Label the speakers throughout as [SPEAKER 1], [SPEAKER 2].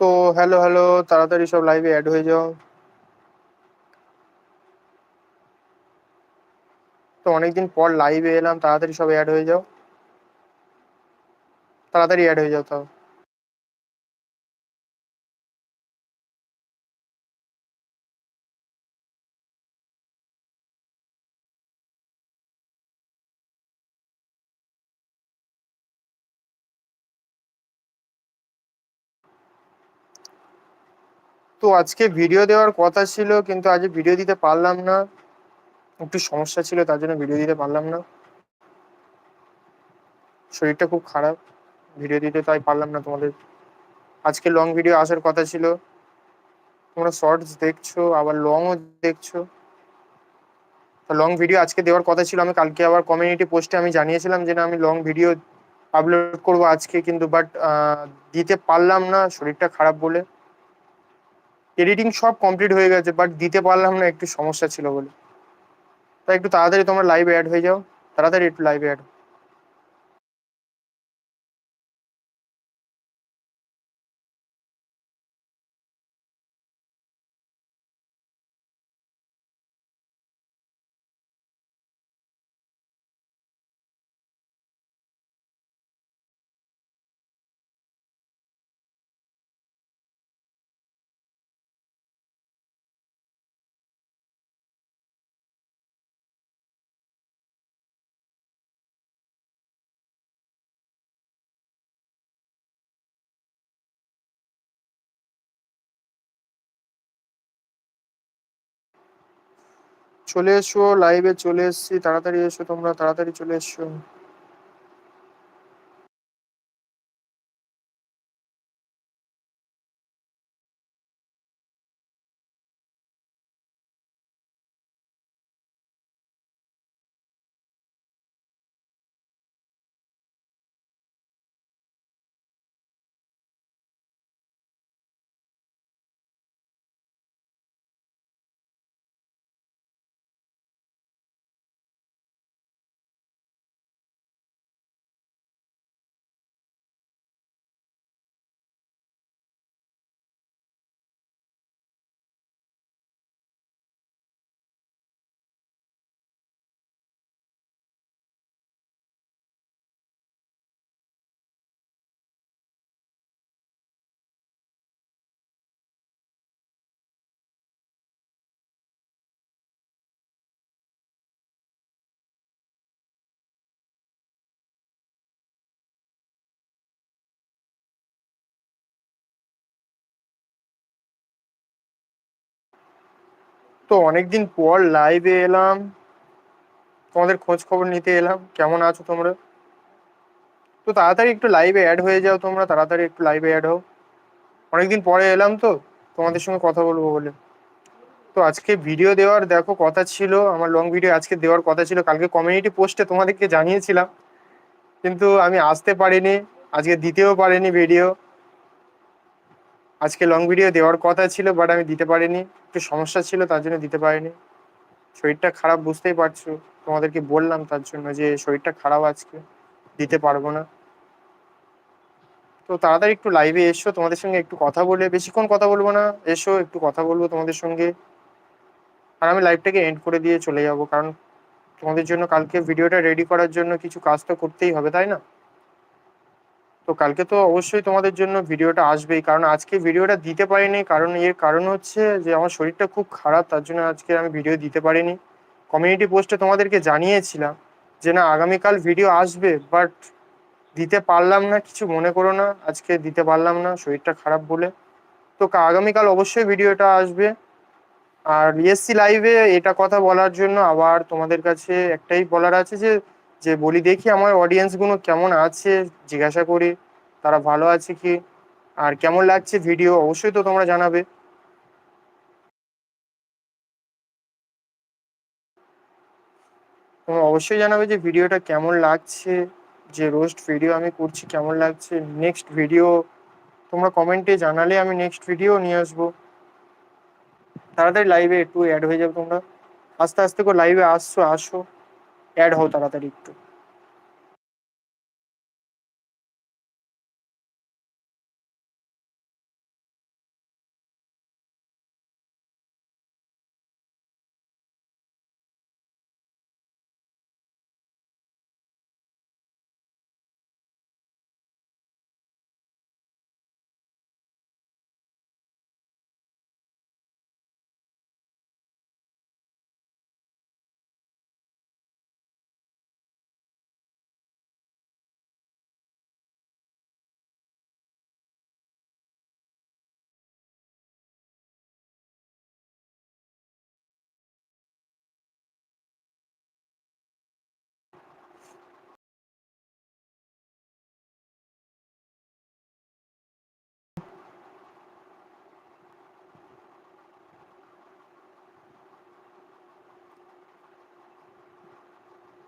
[SPEAKER 1] তো hello hello তাড়াতাড়ি সব লাইভে অ্যাড হয়ে যাও। তো অনেকদিন পর লাইভে এলাম, তাড়াতাড়ি সব অ্যাড হয়ে যাও। তাড়াতাড়ি অ্যাড হয়ে যাও তাও। তো আজকে ভিডিও দেওয়ার কথা ছিল, কিন্তু আজ ভিডিও দিতে পারলাম না। একটু সমস্যা ছিল, তার জন্য ভিডিও দিতে পারলাম না। শরীরটা খুব খারাপ ভিডিও দিতে তাই পারলাম না তোমাদের। আজকে লং ভিডিও আসার কথা ছিল। তোমরা শর্টস দেখছ, আবার লংও দেখছ। লং ভিডিও আজকে দেওয়ার কথা ছিল। আমি কালকে আবার কমিউনিটি পোস্টে আমি জানিয়েছিলাম যে না, আমি লং ভিডিও আপলোড করব আজকে, কিন্তু বাট দিতে পারলাম না, শরীরটা খারাপ বলে। এডিটিং সব কমপ্লিট হয়ে গেছে বাট দিতে পারলাম না, একটু সমস্যা ছিল বলে। তাই একটু তাড়াতাড়ি তোমরা লাইভ অ্যাড হয়ে যাও, তাড়াতাড়ি একটু লাইভ অ্যাড চলে এসো লাইভে চলে এসছি। তাড়াতাড়ি এসো তোমরা তাড়াতাড়ি চলে এসো। তো অনেকদিন পর লাইভে এলাম। তোমাদের খোঁজ খবর নিতে এলাম। কেমন আছো তোমরা? তো তাড়াতাড়ি একটু লাইভে অ্যাড হয়ে যাও তোমরা, তাড়াতাড়ি একটু লাইভে অ্যাড হও। অনেকদিন পরে এলাম তো, তোমাদের সঙ্গে কথা বলব বলে। তো আজকে ভিডিও দেওয়ার, দেখো, কথা ছিল, আমার লং ভিডিও আজকে দেওয়ার কথা ছিল। কালকে কমিউনিটি পোস্টে তোমাদেরকে জানিয়েছিলাম। কিন্তু আমি আসতে পারিনি, আজকে দিতেও পারিনি ভিডিও আজকে লং ভিডিও দেওয়ার কথা ছিল বাট আমি দিতে পারিনি। একটু সমস্যা ছিল, তার জন্য দিতে পারিনি। শরীরটা খারাপ, বুঝতেই পারছ। তোমাদেরকে বললাম তার জন্য যে, শরীরটা খারাপ আজকে, দিতে পারব না। তো তাড়াতাড়ি একটু লাইভে এসো, তোমাদের সঙ্গে একটু কথা বলে, বেশিক্ষণ কথা বলব না, এসো, একটু কথা বলব তোমাদের সঙ্গে। আর আমি লাইভটাকে এন্ড করে দিয়ে চলে যাব, কারণ তোমাদের জন্য কালকে ভিডিওটা রেডি করার জন্য কিছু কাজ তো করতেই হবে, তাই না? তো কালকে তো অবশ্যই তোমাদের জন্য ভিডিওটা আসবেই, কারণ আজকে ভিডিওটা দিতে পারিনি, কারণ এর কারণ হচ্ছে যে আমার শরীরটা খুব খারাপ, তার জন্য আজকে আমি ভিডিও দিতে পারিনি। কমিউনিটি পোস্টে তোমাদেরকে জানিয়েছিলাম যে না, আগামীকাল ভিডিও আসবে বাট দিতে পারলাম না, কিছু মনে করো না, আজকে দিতে পারলাম না, শরীরটা খারাপ বলে। তো আগামীকাল অবশ্যই ভিডিওটা আসবে। আর বিএসসি লাইভে এটা কথা বলার জন্য আবার তোমাদের কাছে একটাই বলার আছে যে যে বলি, দেখি আমার অডিয়েন্সগুলো কেমন আছে, জিজ্ঞাসা করি, তারা ভালো আছে কি, আর কেমন লাগছে ভিডিও অবশ্যই তো তোমরা জানাবে। তোমরা অবশ্যই জানাবে যে ভিডিওটা কেমন লাগছে, যে রোস্ট ভিডিও আমি করছি কেমন লাগছে। নেক্সট ভিডিও তোমরা কমেন্টে জানালে আমি নেক্সট ভিডিও নিয়ে আসব। তাড়াতাড়ি লাইভে একটু অ্যাড হয়ে যাবে তোমরা। আস্তে আস্তে করে লাইভে আসছো, আসো। অ্যাড হও তাড়াতাড়ি একটু।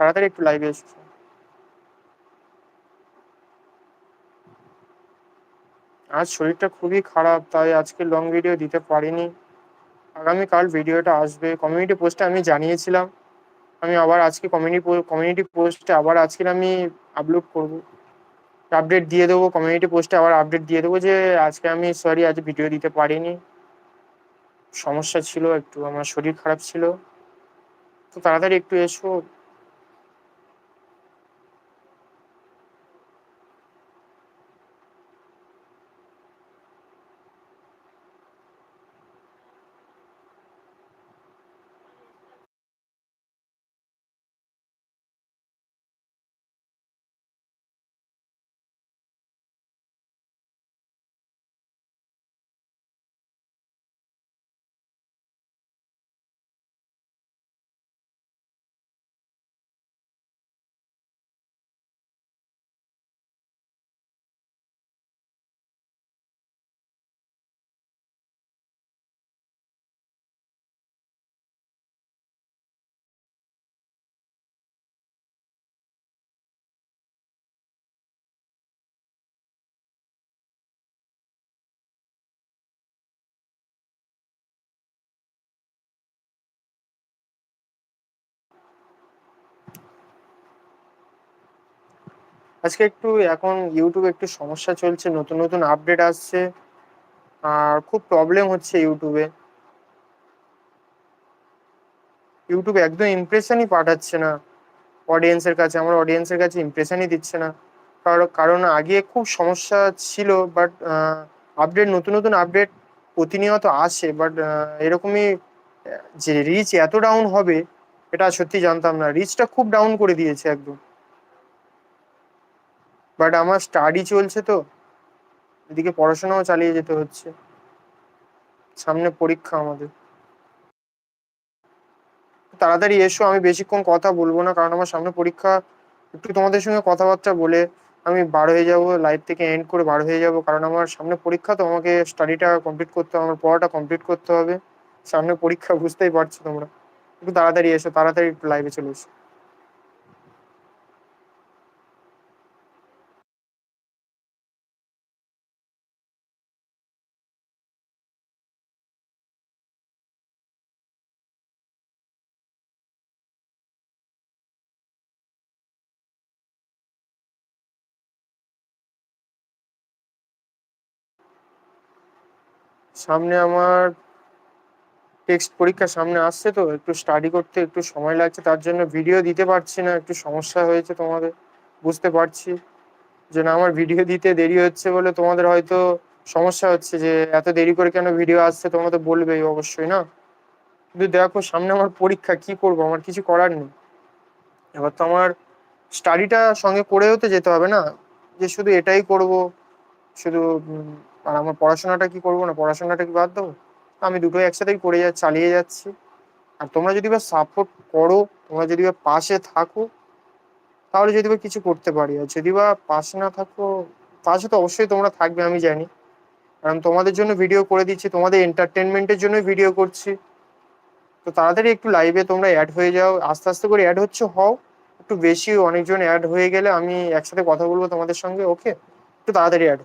[SPEAKER 1] তাড়াতাড়ি একটু লাইভে এসো। আজ শরীরটা খুবই খারাপ, তাই আজকে লং ভিডিও দিতে পারিনি। আগামীকাল ভিডিওটা আসবে। কমিউনিটি পোস্টে আমি জানিয়েছিলাম। আমি আবার আজকে কমিউনিটি কমিউনিটি পোস্টে আবার আজকে আমি আপলোড করব। আপডেট দিয়ে দেবো কমিউনিটি পোস্টে আবার আপডেট দিয়ে দেবো যে আজকে আমি সরি আজ ভিডিও দিতে পারিনি। সমস্যা ছিল, একটু আমার শরীর খারাপ ছিল। তো তাড়াতাড়ি একটু এসো। আজকে একটু এখন ইউটিউবে একটু সমস্যা চলছে, নতুন নতুন আপডেট আসছে, আর খুব প্রবলেম হচ্ছে ইউটিউবে ইউটিউব একদম ইমপ্রেশনই পাঠাচ্ছে না। অডিয়েন্সের কাছে, আমার অডিয়েন্সের কাছে ইমপ্রেশনই দিচ্ছে না। কারণ কারণ আগে খুব সমস্যা ছিল বাট আপডেট নতুন নতুন আপডেট প্রতিনিয়ত আসে বাট এরকমই যে রিচ এত ডাউন হবে, এটা সত্যি জানতাম না। রিচটা খুব ডাউন করে দিয়েছে একদম। বাট আমার স্টাডি চলছে তো, এদিকে পড়াশোনাও চালিয়ে যেতে হচ্ছে। সামনে পরীক্ষা আমাদের। তাড়াতাড়ি এসো, আমি বেশিক্ষণ কথা বলব না, কারণ আমার সামনে পরীক্ষা, একটু তোমাদের সঙ্গে কথাবার্তা বলে আমি বার হয়ে যাব লাইভ থেকে এন্ড করে বার হয়ে যাব, কারণ আমার সামনে পরীক্ষা তো আমাকে স্টাডিটা কমপ্লিট করতে হবে, আমার পড়াটা কমপ্লিট করতে হবে। সামনে পরীক্ষা, বুঝতেই পারছ তোমরা। একটু তাড়াতাড়ি এসো, তাড়াতাড়ি লাইভে চলে এসো। সামনে আমার টেক্সট পরীক্ষা সামনে আসছে তো, একটু স্টাডি করতে একটু সময় লাগছে, তার জন্য ভিডিও দিতে পারছি না, একটু সমস্যা হয়েছে তোমাদের, বুঝতে পারছি। যে না, আমার ভিডিও দিতে দেরি হচ্ছে বলে তোমাদের হয়তো সমস্যা হচ্ছে যে, এত দেরি করে কেন ভিডিও আসছে, তোমরা তো বলবেই অবশ্যই, না? কিন্তু দেখো, সামনে আমার পরীক্ষা, কি করব? আমার কিছু করার নেই। এবার তো আমার স্টাডিটা সঙ্গে করেও তো যেতে হবে, না? যে শুধু এটাই করব, শুধু আর আমার পড়াশোনাটা কি করব না? পড়াশোনাটা কি বাদ দেবো? আমি দুটোই একসাথেই করে যা, চালিয়ে যাচ্ছি। আর তোমরা যদি বা সাপোর্ট করো, তোমরা যদি বা পাশে থাকো, তাহলে যদি বা কিছু করতে পারি। আর যদি বা পাশে না থাকো, পাশে তো অবশ্যই তোমরা থাকবে, আমি জানি। কারণ তোমাদের জন্য ভিডিও করে দিচ্ছি, তোমাদের এন্টারটেনমেন্টের জন্যই ভিডিও করছি। তো তাড়াতাড়ি একটু লাইভে তোমরা অ্যাড হয়ে যাও। আস্তে আস্তে করে অ্যাড হচ্ছে, হও। একটু বেশি অনেকজন অ্যাড হয়ে গেলে আমি একসাথে কথা বলব তোমাদের সঙ্গে ওকে একটু তাড়াতাড়ি অ্যাড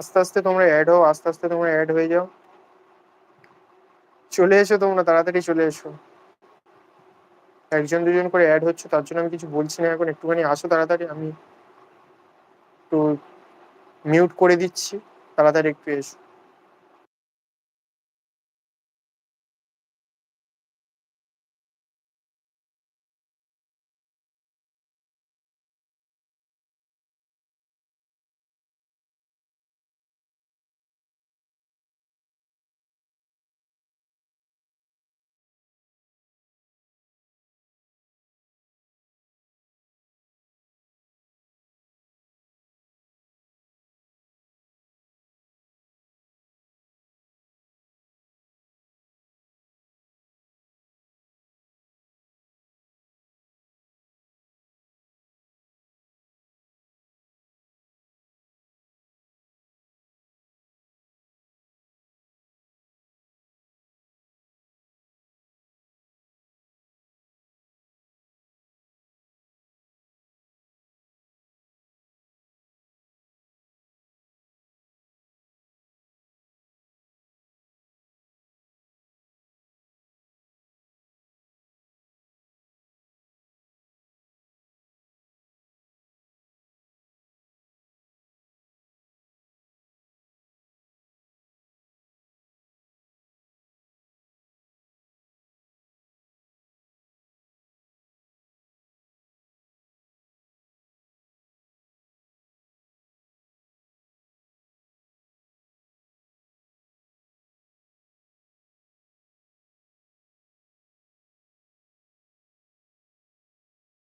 [SPEAKER 1] আস্তে আস্তে তোমরা অ্যাড হও, আস্তে আস্তে তোমরা অ্যাড হয়ে যাও। চলে এসো তোমরা, তাড়াতাড়ি চলে এসো। একজন দুজন করে অ্যাড হচ্ছে, তার জন্য আমি কিছু বলছি না, এখন একটুখানি আসো তাড়াতাড়ি, আমি একটু মিউট করে দিচ্ছি। তাড়াতাড়ি একটু এসো।